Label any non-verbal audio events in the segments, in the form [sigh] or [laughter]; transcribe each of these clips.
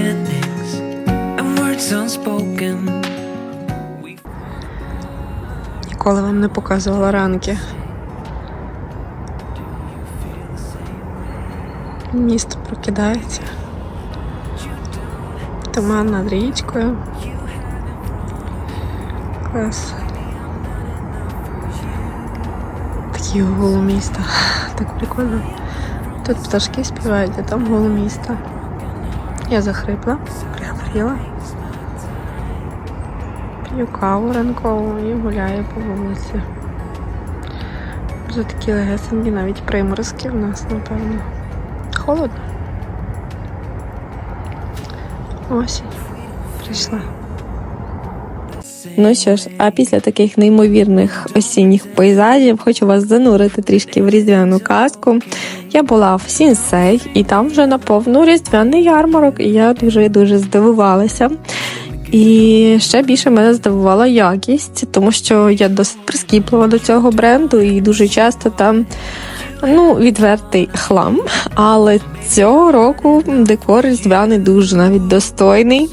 misunderstandings and words unspoken. Ніколи вам не показувала ранки. Місто прокидається. Туман над річкою. Клас. Такі гуло міста. [laughs] Так прикольно. Тут пташки співають, а там гуло міста. Я захрипла, прихворіла. П'ю каву ранкову і гуляю по вулиці. Вже такі легесенькі, навіть приморозки в нас, напевно. Холодно. Осінь. Прийшла. Ну що ж, а після таких неймовірних осінніх пейзажів хочу вас занурити трішки в різдвяну казку. Я була в Сінсей, і там вже наповну різдвяний ярмарок, і я дуже дуже здивувалася. І ще більше мене здивувала якість, тому що я досить прискіплива до цього бренду і дуже часто там ну, відвертий хлам. Але цього року декор різдвяний дуже навіть достойний.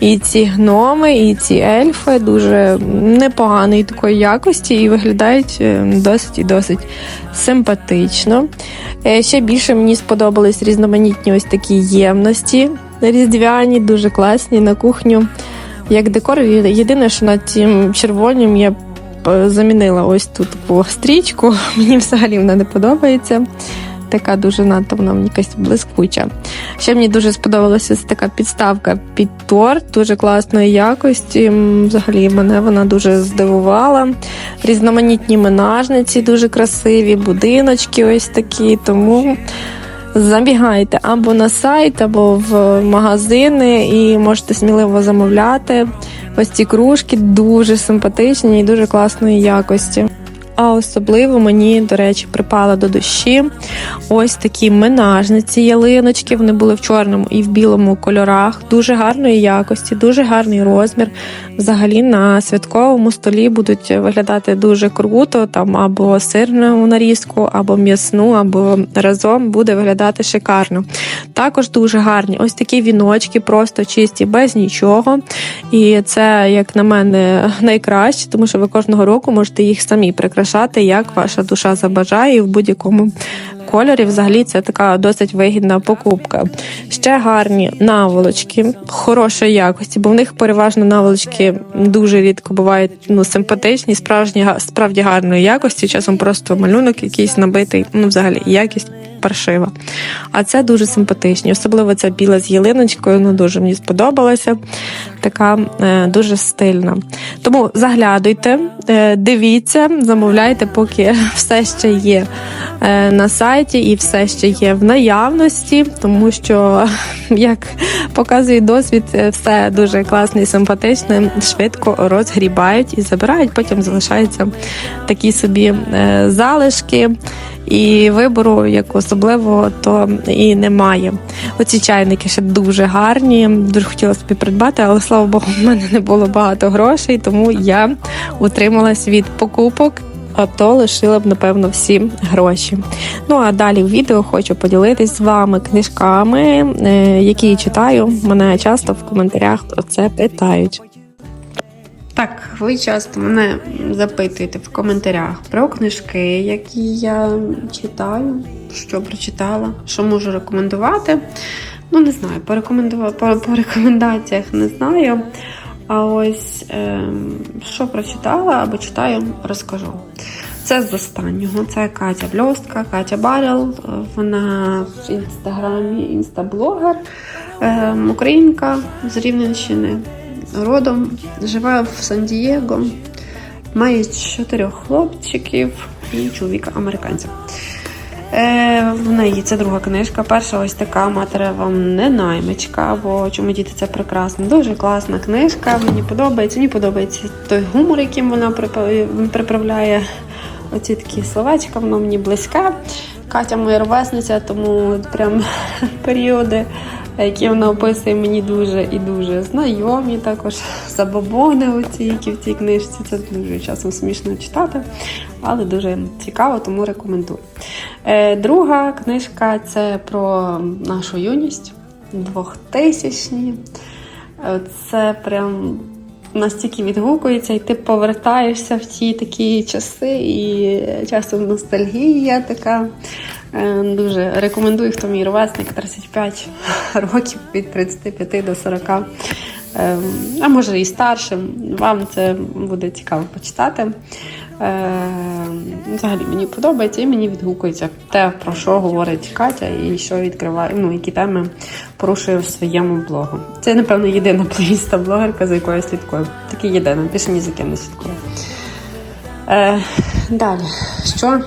І ці гноми, і ці ельфи дуже непоганої такої якості і виглядають е, досить і досить симпатично. Е, Ще більше мені сподобались різноманітні ось такі ємності різдвяні, дуже класні на кухню. Як декор, єдине, що над цим червоним я б замінила ось тут таку стрічку. [laughs] Мені взагалі вона не подобається. Така дуже надто вона мені якась блискуча. Ще мені дуже сподобалася така підставка під торт, дуже класної якості. Взагалі мене вона дуже здивувала. Різноманітні менажниці дуже красиві, будиночки ось такі. Тому забігайте або на сайт, або в магазини і можете сміливо замовляти. Ось ці кружки дуже симпатичні і дуже класної якості. А особливо мені, до речі, припала до душі ось такі менажниці ялиночки. Вони були в чорному і в білому кольорах, дуже гарної якості, дуже гарний розмір. Взагалі на святковому столі будуть виглядати дуже круто. Там або сирну нарізку, або м'ясну, або разом буде виглядати шикарно. Також дуже гарні ось такі віночки, просто чисті, без нічого. І це, як на мене, найкраще, тому що ви кожного року можете їх самі прикрашати, як ваша душа забажає і в будь-якому. Кольорі взагалі це така досить вигідна покупка. Ще гарні наволочки хорошої якості, бо в них переважно наволочки дуже рідко бувають ну, симпатичні, справжні справді гарної якості. Часом просто малюнок якийсь набитий, ну взагалі якість паршива. А це дуже симпатичні. Особливо ця біла з ялиночкою, ну дуже мені сподобалася. Така е, дуже стильна. Тому заглядуйте, е, дивіться, замовляйте, поки [laughs] все ще є е, на сайті і все ще є в наявності, тому що, [laughs] як показує досвід, е, все дуже класне і симпатичне, швидко розгрібають і забирають, потім залишаються такі собі е, залишки. І вибору як особливо то і немає. Оці чайники ще дуже гарні. Дуже хотіла собі придбати, але слава Богу, в мене не було багато грошей, тому я утрималась від покупок. А то лишила б, напевно, всі гроші. Ну а далі в відео хочу поділитись з вами книжками, е, які читаю. Мене часто в коментарях про це питають. Так, ви часто мене запитуєте в коментарях про книжки, які я читаю, що прочитала, що можу рекомендувати. Ну, не знаю, по, рекомендува- по, по рекомендаціях не знаю. А ось ем, що прочитала або читаю, розкажу. Це з останнього. Це Катя Бльостка, Катя Барел. Вона в інстаграмі інстаблогер, ем, українка з Рівненщини. Родом живе в Сан-Дієго, має чотирьох хлопчиків і чоловіка американця. Е, в неї це друга книжка. Перша ось така матері вам не наймичка, бо чому діти це прекрасно. Дуже класна книжка. Мені подобається. Мені подобається той гумор, яким вона приправляє оці такі словечка, воно мені близьке. Катя моя ровесниця, тому прям [laughs] періоди, які вона описує, мені дуже і дуже знайомі. Також забобони оці, які в цій книжці. Це дуже часом смішно читати, але дуже цікаво, тому рекомендую. Е, друга книжка це про нашу юність, 2000-ні. Е, Це прям настільки відгукується, і ти повертаєшся в ті такі часи, і часом ностальгія така. Е, Дуже рекомендую, хто мій ровесник 35 [laughs] років від 35 до 40. Е, А може і старшим. Вам це буде цікаво почитати. Е, Взагалі мені подобається і мені відгукується те, про що говорить Катя, і що відкриває, ну, які теми порушує в своєму блогу. Це, напевно, єдина плеїста блогерка, за якою я слідкую. Таки єдина, більше ні за ким не слідкую. Далі, що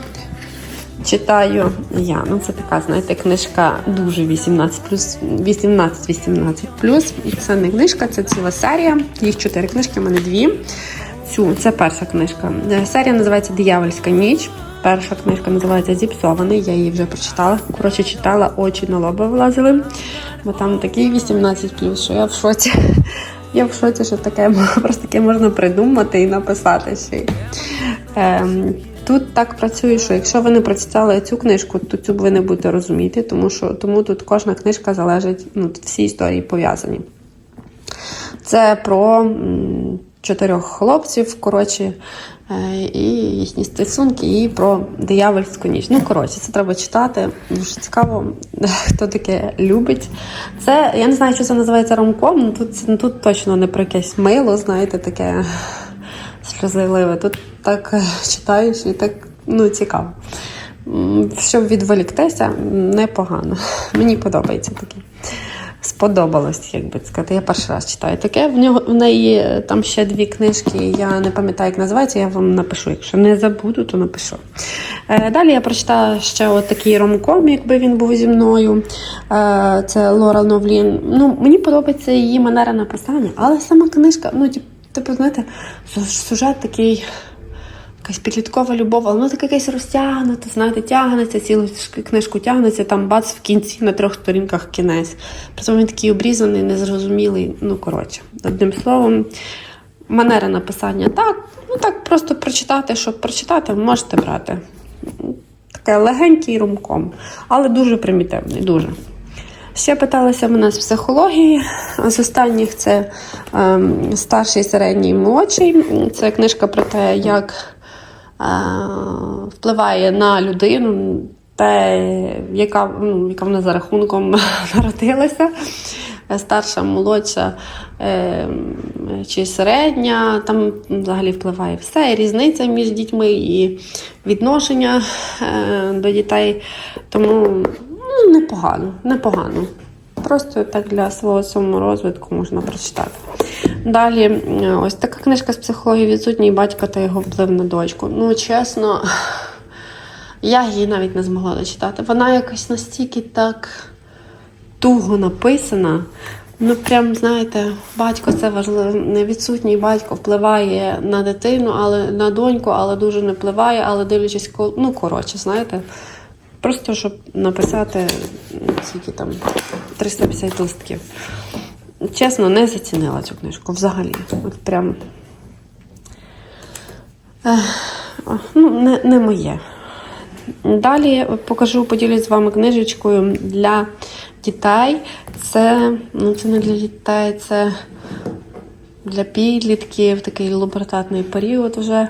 читаю я? Ну, це така, знаєте, книжка дуже 18 18-18 Це не книжка, це ціла серія. Їх чотири книжки, в мене дві. Цю це перша книжка. Е, Серія називається Диявольська ніч. Перша книжка називається Зіпсований. Я її вже прочитала. Коротше, читала, очі на лоба вилазили. Бо там такий 18 що я в шоці. [laughs] Я в шоці, що таке [laughs] просто таке можна придумати і написати ще. Ем, Тут так працює, що якщо ви не прочитали цю книжку, то цю ви не будете розуміти, тому що тому тут кожна книжка залежить, ну всі історії пов'язані. Це про чотирьох хлопців, коротше, е, і їхні стосунки, і про диявольську ніч. Ну, коротше, це треба читати. Дуже цікаво, [laughs] хто таке любить. Це я не знаю, що це називається ромком. ну, Тут, тут точно не про якесь мило, знаєте, таке сльозливе. Тут так е, читаєш і так ну, цікаво. Щоб відволіктися, непогано. Мені подобається таке. Сподобалось, як би сказати. Я перший раз читаю таке. В нього в неї е, там ще дві книжки. Я не пам'ятаю, як називається. Я вам напишу. Якщо не забуду, то напишу. Е, Далі я прочитала ще от такий ромком, якби він був зі мною. Це Лора Новлін. Ну, мені подобається її манера написання, але сама книжка, ну, типу, знаєте, сюжет такий якась підліткова любов, але воно таке якесь розтягнуте, знаєте, тягнеться, цілу книжку тягнеться, там бац в кінці на трьох сторінках кінець. Притом він такий обрізаний, незрозумілий. Ну, коротше, одним словом, манера написання так, ну так просто прочитати, щоб прочитати, можете брати. Таке легенький румком, але дуже примітивний, дуже. Ще питалися мене з психології. З останніх це ем, старший, середній, молодший. Це книжка про те, як е, впливає на людину, те, яка, ну, яка вона за рахунком [laughs] народилася. Е, Старша, молодша е, чи середня, там взагалі впливає все, і різниця між дітьми і відношення е, до дітей. Тому ну, непогано, непогано. Просто так для свого саморозвитку можна прочитати. Далі, ось така книжка з психології відсутній батька та його вплив на дочку. Ну, чесно, я її навіть не змогла дочитати. Вона якось настільки так туго написана. Ну, прям, знаєте, батько це важливо. Не відсутній батько впливає на дитину, але на доньку, але дуже не впливає, але дивлячись, ну, коротше, знаєте. Просто щоб написати скільки там 350 листків. Чесно, не зацінила цю книжку взагалі. От прям. Ну, не, не моє. Далі покажу, поділюсь з вами книжечкою для дітей. Це, ну, це не для дітей, це для підлітків, такий лубертатний період вже,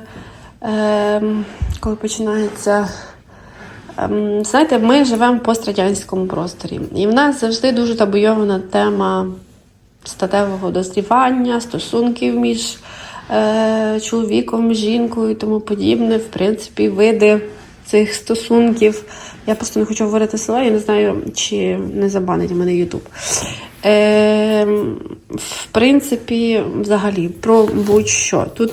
ем, коли починається. Ем, Знаєте, ми живемо в пострадянському просторі, і в нас завжди дуже табуйована тема статевого дозрівання, стосунків між е, чоловіком, жінкою і тому подібне. В принципі, види цих стосунків. Я просто не хочу говорити слова, я не знаю, чи не забанить мене Ютуб. Е, в принципі, взагалі, про будь-що. Тут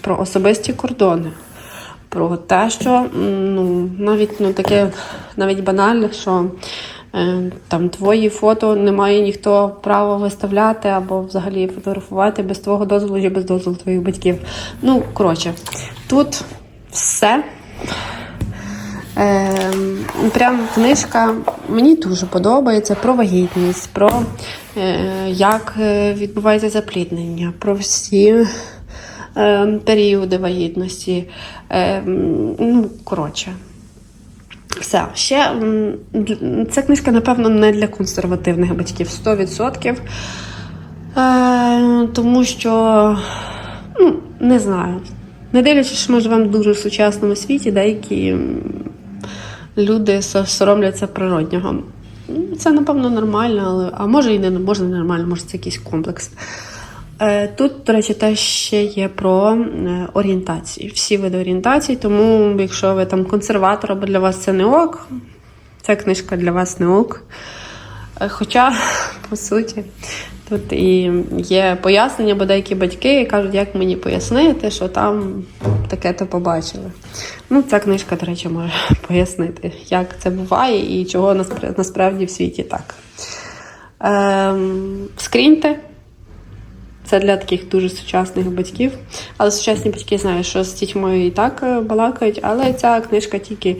про особисті кордони про те, що ну, навіть ну, таке навіть банальне, що е, там твої фото не має ніхто права виставляти або взагалі фотографувати без твого дозволу чи без дозволу твоїх батьків. Ну, коротше, тут все Ем, прям книжка мені дуже подобається про вагітність, про е, як е, відбувається запліднення, про всі е, періоди вагітності. Е, ну, коротше. Все. Ще ця книжка, напевно, не для консервативних батьків 100%. Е, тому що, ну, не знаю. Не дивлячись, що ми живемо в дуже сучасному світі, деякі люди соромляться природнього. Це, напевно, нормально, але, а може і не може не нормально, може це якийсь комплекс. Е, Тут, до речі, теж ще є про е, орієнтації, всі види орієнтацій. Тому, якщо ви там консерватор або для вас це не ок, ця книжка для вас не ок. Е, Хоча, [laughs] по суті, тут і є пояснення, бо деякі батьки кажуть, як мені пояснити, що там таке то побачили. Ну, ця книжка, до речі, може [laughs] пояснити, як це буває і чого насправді в світі так. Ем, скріньте. Це для таких дуже сучасних батьків. Але сучасні батьки знають, що з дітьми і так е, балакають, але ця книжка тільки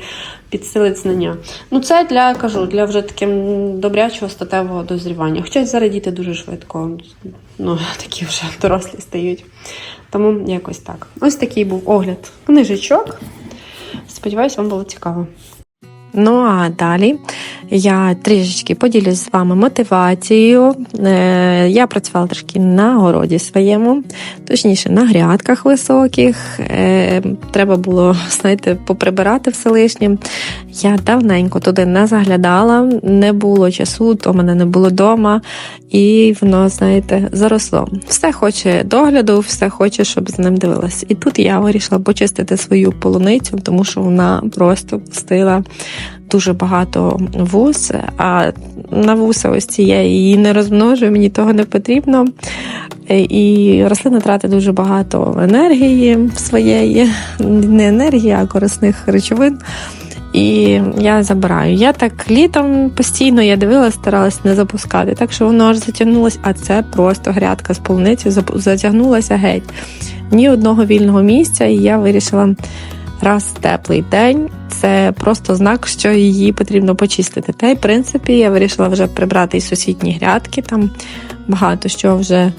підсилить знання. Ну, це для кажу, для вже таким добрячого статевого дозрівання. Хоча зараз діти дуже швидко, ну, [laughs] такі вже дорослі стають. Тому якось так. Ось такий був огляд книжечок. Сподіваюсь, вам було цікаво. Ну а далі я трішечки поділюсь з вами мотивацією. Е, Я працювала трошки на городі своєму, точніше на грядках високих. Е, Треба було, [laughs] знаєте, поприбирати все лишнє. Я давненько туди не заглядала, не було часу, то мене не було вдома, і воно, знаєте, заросло. Все хоче догляду, все хоче, щоб за ним дивилась. І тут я вирішила почистити свою полуницю, тому що вона просто пустила дуже багато вус, а на вуса ось ці я її не розмножую, мені того не потрібно. Е, І рослина тратить дуже багато енергії своєї, не енергії, а корисних речовин. І я забираю. Я так літом постійно я дивилася, старалась не запускати, так що воно аж затягнулося, а це просто грядка з полуниці затягнулася геть. Ні одного вільного місця, і я вирішила раз теплий день. Це просто знак, що її потрібно почистити. Та й в принципі я вирішила вже прибрати і сусідні грядки. Там багато що вже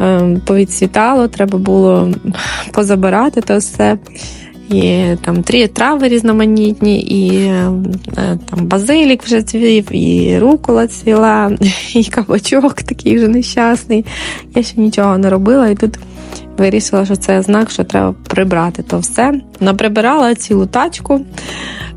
ем, повідцвітало, треба було позабирати то все. І там трі трави різноманітні, і е, там базилік вже цвів, і рукола цвіла, [laughs] і кабачок такий вже нещасний. Я ще нічого не робила, і тут вирішила, що це знак, що треба прибрати то все. Наприбирала цілу тачку.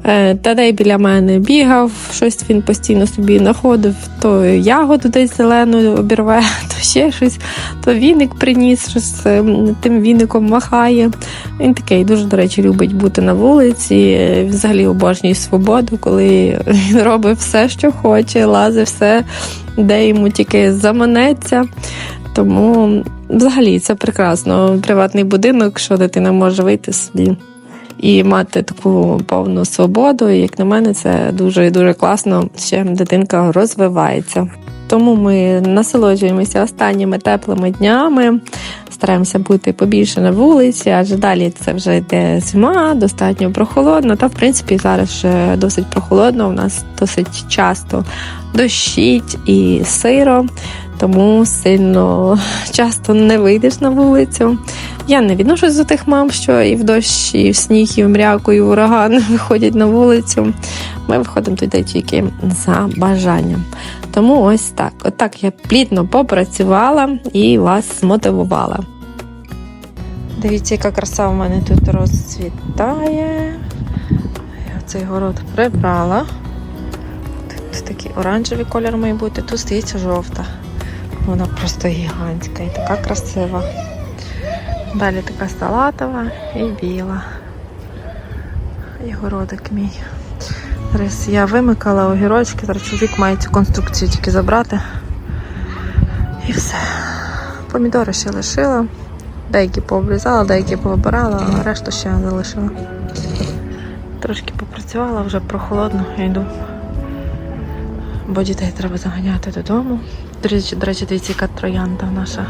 Е, Тадей біля мене бігав, щось він постійно собі знаходив, то ягоду десь зелену обірве, [laughs] то ще щось, то віник приніс, щось ем, тим віником махає. Він такий дуже, до речі, любить бути на вулиці. е, Взагалі обожнює свободу, коли [laughs] він робить все, що хоче, лазить все, де йому тільки заманеться. Тому взагалі це прекрасно. Приватний будинок, що дитина може вийти собі і мати таку повну свободу. І, як на мене, це дуже дуже класно. Ще дитинка розвивається. Тому ми насолоджуємося останніми теплими днями, стараємося бути побільше на вулиці, адже далі це вже йде зима, достатньо прохолодно. Та в принципі зараз вже досить прохолодно. У нас досить часто дощить і сиро, тому сильно [laughs] часто не вийдеш на вулицю. Я не відношусь до тих мам, що і в дощ, і в сніг, і в мряку, і в ураган [laughs] виходять на вулицю. Ми виходимо туди тільки за бажанням. Тому ось так. Отак я плідно попрацювала і вас змотивувала. Дивіться, яка краса в мене тут розцвітає. Я цей город прибрала. Тут такий оранжевий колір має бути, тут стоїть жовта. Вона просто гігантська і така красива. Далі така салатова і біла. І мій. Зараз я вимикала огірочки, зараз чоловік має цю конструкцію тільки забрати. І все. Помідори ще лишила. Деякі пообрізала, деякі повибирала, а решту ще залишила. Трошки попрацювала, вже прохолодно, я йду. Бо дітей треба заганяти додому. До речі, до речі, дивіться, троянда наша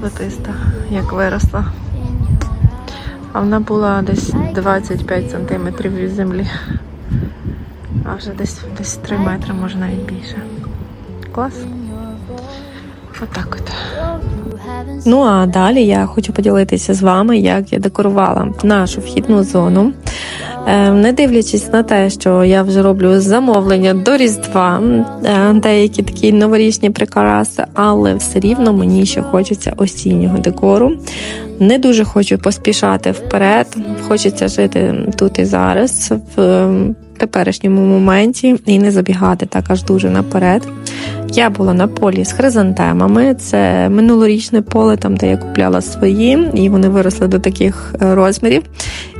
плетиста, як виросла. А вона була десь 25 сантиметрів від землі. А вже десь, десь 3 метри, може навіть більше. Клас. Отак от. Ну а далі я хочу поділитися з вами, як я декорувала нашу вхідну зону. Е, Не дивлячись на те, що я вже роблю замовлення до Різдва, е, деякі такі новорічні прикраси, але все рівно мені ще хочеться осіннього декору. Не дуже хочу поспішати вперед, хочеться жити тут і зараз, в е, теперішньому моменті, і не забігати так аж дуже наперед. Я була на полі з хризантемами. Це минулорічне поле, там де я купляла свої, і вони виросли до таких е, розмірів.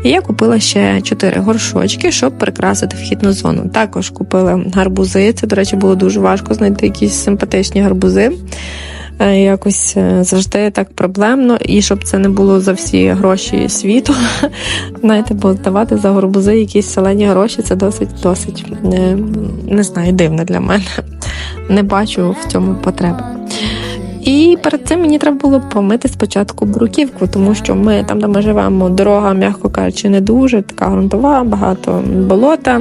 І я купила ще чотири горшочки, щоб прикрасити вхідну зону. Також купила гарбузи. Це, до речі, було дуже важко знайти якісь симпатичні гарбузи. Е, Якось е, завжди так проблемно, і щоб це не було за всі гроші світу. [laughs] Знаєте, бо давати за гарбузи якісь селені гроші це досить досить не, не знаю, дивно для мене. Не бачу в цьому потреби. І перед цим мені треба було помити спочатку бруківку, тому що ми там, де ми живемо, дорога, м'яко кажучи, не дуже така ґрунтова, багато болота.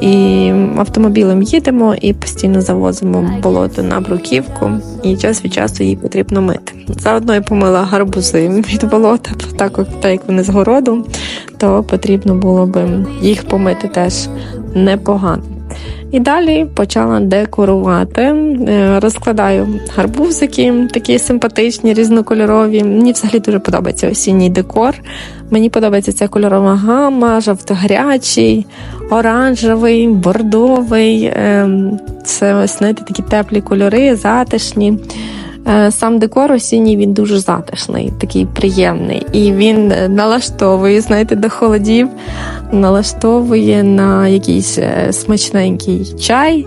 І автомобілем їдемо і постійно завозимо болото на бруківку, і час від часу її потрібно мити. Заодно я помила гарбузи від болота, так як вони з городу, то потрібно було би їх помити теж непогано. І далі почала декорувати. Е, Розкладаю гарбузики, такі симпатичні, різнокольорові. Мені взагалі дуже подобається осінній декор. Мені подобається ця кольорова гама, жовто-гарячий, оранжевий, бордовий. Ем, Це ось знаєте, такі теплі кольори, затишні. Е, Сам декор осінній він дуже затишний, такий приємний. І він е, налаштовує, знаєте, до холодів, налаштовує на якийсь е, смачненький чай,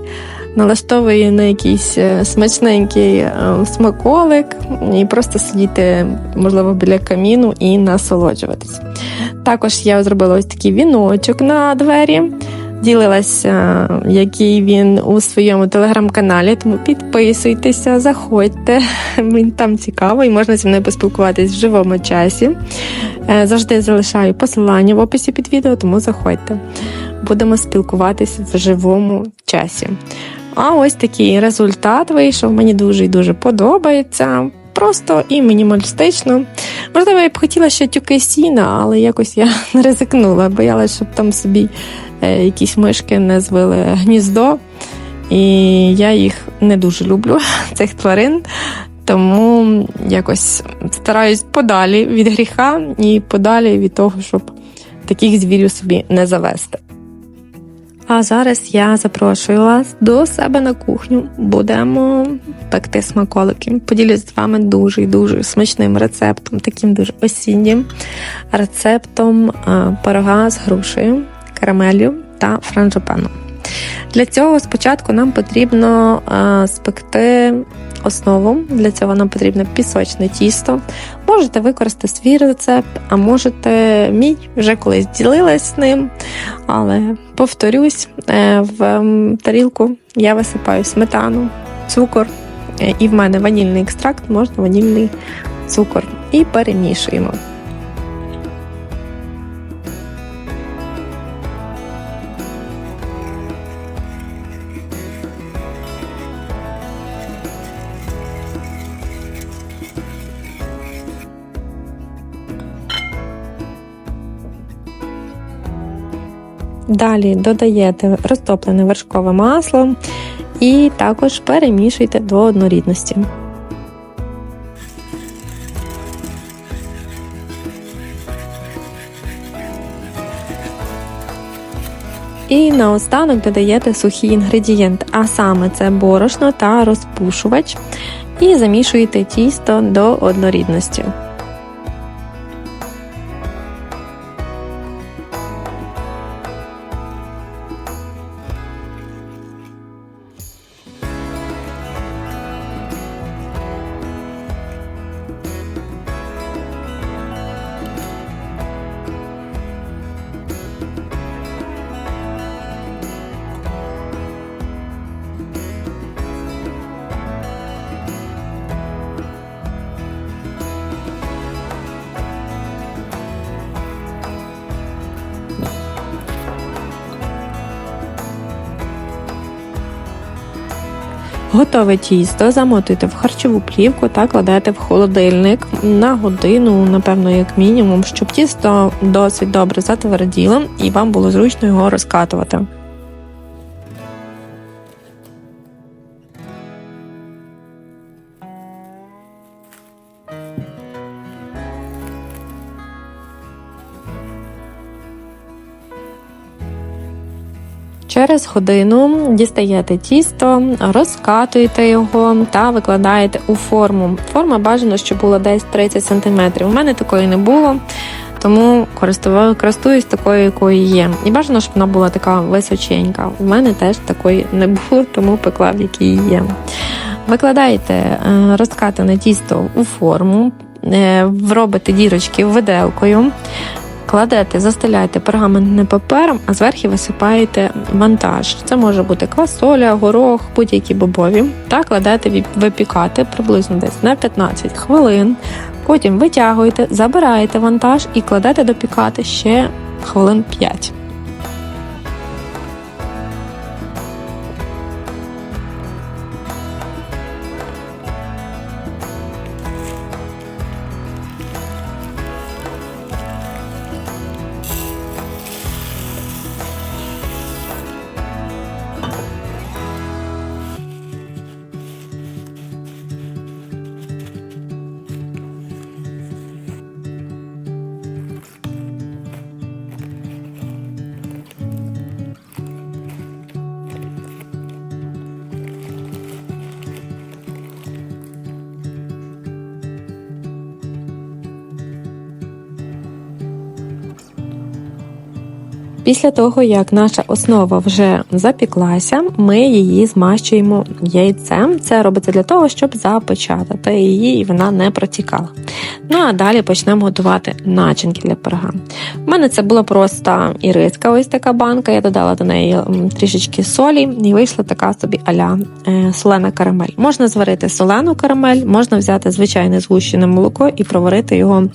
налаштовує на якийсь е, смачненький е, смаколик, і просто сидіти, можливо, біля каміну і насолоджуватись. Також я зробила ось такий віночок на двері. Ділилася, який він у своєму телеграм-каналі, тому підписуйтеся, заходьте. [laughs] Він там цікаво і можна зі мною поспілкуватись в живому часі. Е, Завжди залишаю посилання в описі під відео, тому заходьте. Будемо спілкуватися в живому часі. А ось такий результат вийшов. Мені дуже і дуже подобається. Просто і мінімалістично. Можливо, я б хотіла ще тюки сіна, але якось я [laughs] не ризикнула, боялася, щоб там собі якісь мишки не звили гніздо. І я їх не дуже люблю, [laughs] цих тварин. Тому якось стараюсь подалі від гріха і подалі від того, щоб таких звірів собі не завести. А зараз я запрошую вас до себе на кухню. Будемо пекти смаколики. Поділюсь з вами дуже і дуже смачним рецептом, таким дуже осіннім рецептом е, пирога з грушею, карамелью та франжипаном. Для цього спочатку нам потрібно е, спекти основу. Для цього нам потрібно пісочне тісто. Можете використати свій рецепт, а можете мій вже колись ділилась з ним. Але повторюсь, е, в тарілку я висипаю сметану, цукор, е, і в мене ванільний екстракт, можна ванільний цукор. І перемішуємо. Далі додаєте розтоплене вершкове масло і також перемішуйте до однорідності. І наостанок додаєте сухий інгредієнт, а саме це борошно та розпушувач, і замішуєте тісто до однорідності. Готове тісто замотуйте в харчову плівку та кладете в холодильник на годину, напевно, як мінімум, щоб тісто досить добре затверділо і вам було зручно його розкатувати. Через годину дістаєте тісто, розкатуєте його та викладаєте у форму. Форма бажано, щоб була десь 30 см. У мене такої не було, тому користуюсь такою, якою є. І бажано, щоб вона була така височенька. У мене теж такої не було, тому пекла в якій є. Викладаєте е, розкатане тісто у форму, е, робите дірочки виделкою. Кладете, застеляєте пергаментним папером, а зверху висипаєте вантаж. Це може бути квасоля, горох, будь-які бобові. Та кладете випікати приблизно десь на 15 хвилин. Потім витягуєте, забираєте вантаж і кладете допікати ще хвилин 5. Після того, як наша основа вже запіклася, ми її змащуємо яйцем. Це робиться для того, щоб запечатати її і вона не протікала. Ну а далі почнемо готувати начинки для пирога. У мене це була просто іриска, ось така банка. Я додала до неї трішечки солі, і вийшла така собі аля е, солена карамель. Можна зварити солену карамель, можна взяти звичайне згущене молоко і проварити його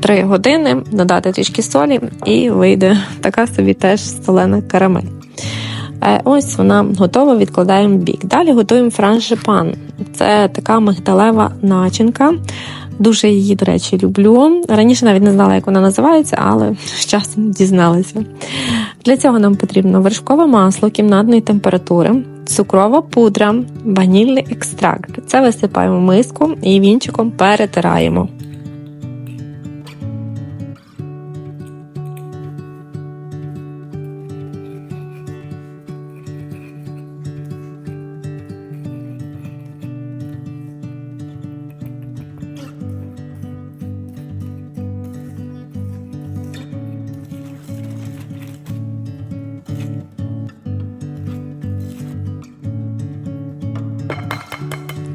3 години, додати трішки солі, і вийде така собі теж солена карамель. Е, Ось вона готова, відкладаємо бік. Далі готуємо франшипан. Це така мигдалева начинка. Дуже її, до речі, люблю. Раніше навіть не знала, як вона називається, але з часом дізналася. Для цього нам потрібно вершкове масло кімнатної температури, цукрова пудра, ванільний екстракт. Це висипаємо в миску і вінчиком перетираємо.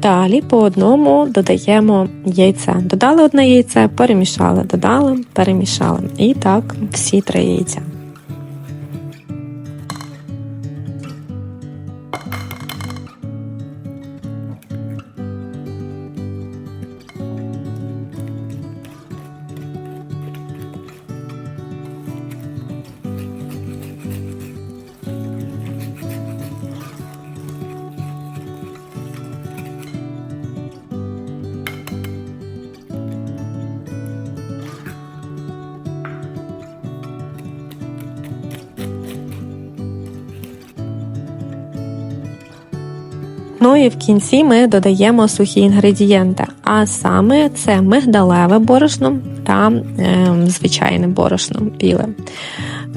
Далі по одному додаємо яйце. Додали одне яйце, перемішали, додали, перемішали. І так всі три яйця. Ну і в кінці ми додаємо сухі інгредієнти, а саме це мигдалеве борошно та е, звичайне борошно біле.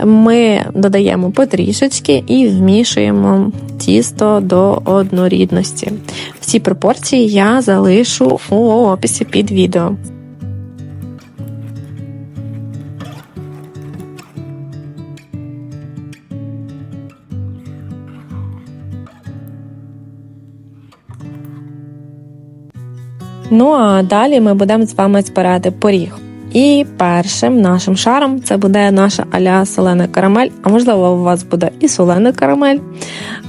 Ми додаємо потрішечки і вмішуємо тісто до однорідності. Всі пропорції я залишу у описі під відео. Ну а далі ми будемо з вами збирати поріг. І першим нашим шаром це буде наша аля солена карамель, а можливо, у вас буде і солена карамель.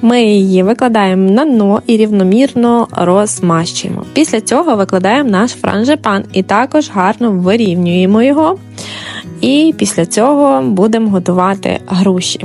Ми її викладаємо на дно і рівномірно розмащуємо. Після цього викладаємо наш франжипан і також гарно вирівнюємо його. І після цього будемо готувати груші.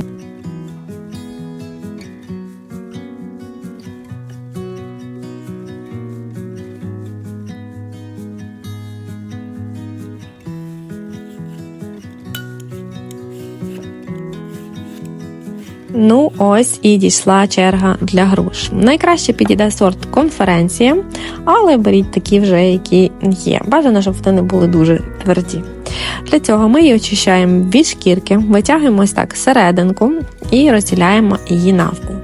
Ну, ось і дійшла черга для груш. Найкраще підійде сорт конференція, але беріть такі вже, які є. Бажано, щоб вони не були дуже тверді. Для цього ми її очищаємо від шкірки, витягуємо ось так серединку і розділяємо її навпіл.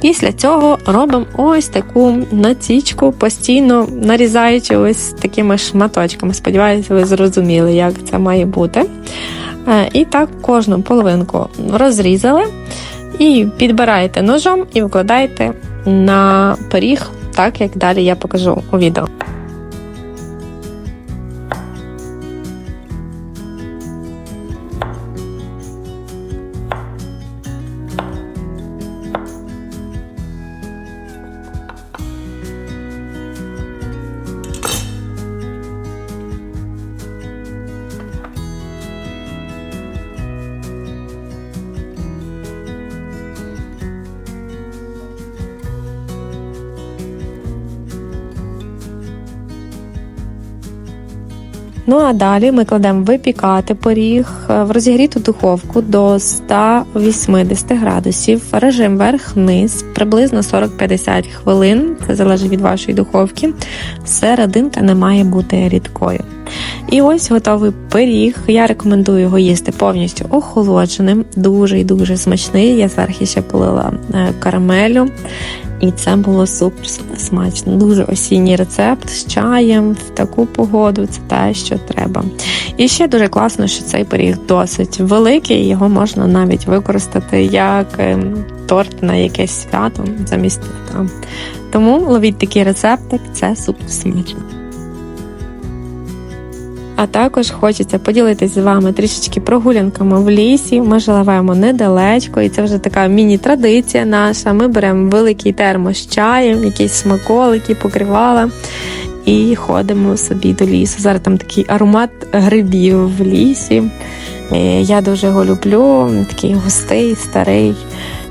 Після цього робимо ось таку націчку, постійно нарізаючи ось такими шматочками. Сподіваюся, ви зрозуміли, як це має бути. Е, І так кожну половинку розрізали і підбираєте ножом і вкладаєте на пиріг, так як далі я покажу у відео. Ну а далі ми кладемо випікати пиріг е, в розігріту духовку до 180 градусів, режим верх-низ, приблизно 40-50 хвилин, це залежить від вашої духовки. Серединка не має бути рідкою. І ось готовий пиріг. Я рекомендую його їсти повністю охолодженим, дуже і дуже смачний. Я зверху ще полила е, карамелю. І це було супер смачно. Дуже осінній рецепт з чаєм в таку погоду. Це те, що треба. І ще дуже класно, що цей пиріг досить великий. Його можна навіть використати як ем, торт на якесь свято замість торта. Тому ловіть такий рецептик, це супер смачно. А також хочеться поділитися з вами трішечки прогулянками в лісі. Ми живемо недалечко, і це вже така міні-традиція наша. Ми беремо великий термос з чаєм, якісь смаколики, покривала. І ходимо собі до лісу. Зараз там такий аромат грибів в лісі. Е, Я дуже його люблю, такий густий, старий,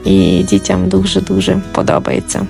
і дітям дуже-дуже подобається.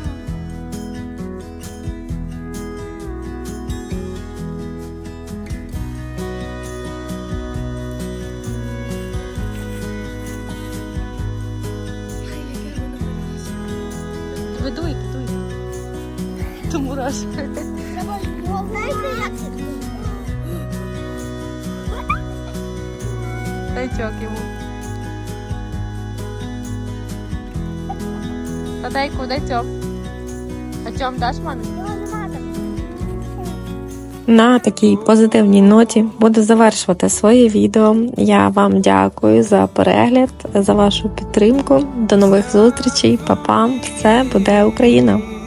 Такій позитивній ноті буду завершувати своє відео. Я вам дякую за перегляд, за вашу підтримку. До нових зустрічей. Па-па. Все буде Україна!